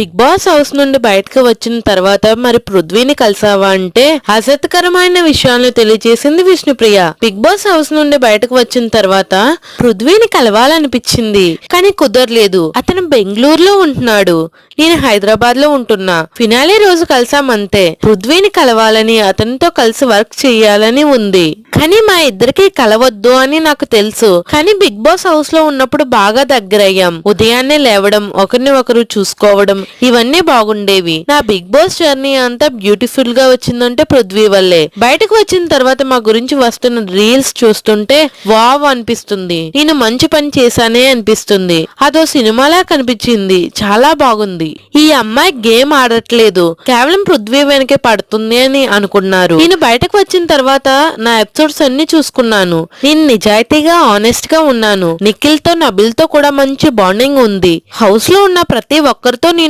Big boss house నుండి బయటకు వచ్చిన తర్వాత మరి పృథ్వీని కలిసావా అంటే ఆసక్తికరమైన విషయాలను తెలియజేసింది విష్ణుప్రియ. బిగ్ బాస్ హౌస్ నుండి బయటకు వచ్చిన తర్వాత పృథ్వీని కలవాలనిపించింది. కానీ కుదరలేదు. అతను బెంగళూరులో ఉంటున్నాడు. నేను హైదరాబాద్లో ఉంటున్నా. ఫినాలే రోజు కలిసామంతే. పృథ్వీని కలవాలని అతనితో కలిసి వర్క్ చేయాలని ఉంది. కానీ మా ఇద్దరికి కలవద్దు అని నాకు తెలుసు. కానీ బిగ్ బాస్ హౌస్లో ఉన్నప్పుడు బాగా దగ్గరయ్యాం. ఉదయాన్నే లేవడం ఒకరిని ఒకరు చూసుకోవడం ఇవన్నీ బాగుండేవి. నా బిగ్ బాస్ జర్నీ అంతా బ్యూటిఫుల్గా వచ్చిందంటే పృథ్వీ వల్లే. బయటకు వచ్చిన తర్వాత మా గురించి వస్తున్న రీల్స్ చూస్తుంటే వావ్ అనిపిస్తుంది. నేను మంచి పని చేశానే అనిపిస్తుంది. అదో సినిమాలా కనిపించింది. చాలా బాగుంది. ఈ అమ్మాయి గేమ్ ఆడట్లేదు. కేవలం పృథ్వీ వెనకే పడుతుంది అని అనుకున్నారు. నేను బయటకు వచ్చిన తర్వాత నా ఎపిసోడ్స్ అన్ని చూసుకున్నాను. నేను నిజాయితీగా ఆనెస్ట్గా ఉన్నాను. నిఖిల్తో నబిల్తో కూడా మంచి బాండింగ్ ఉంది. హౌస్లో ఉన్న ప్రతి ఒక్కరితో నేను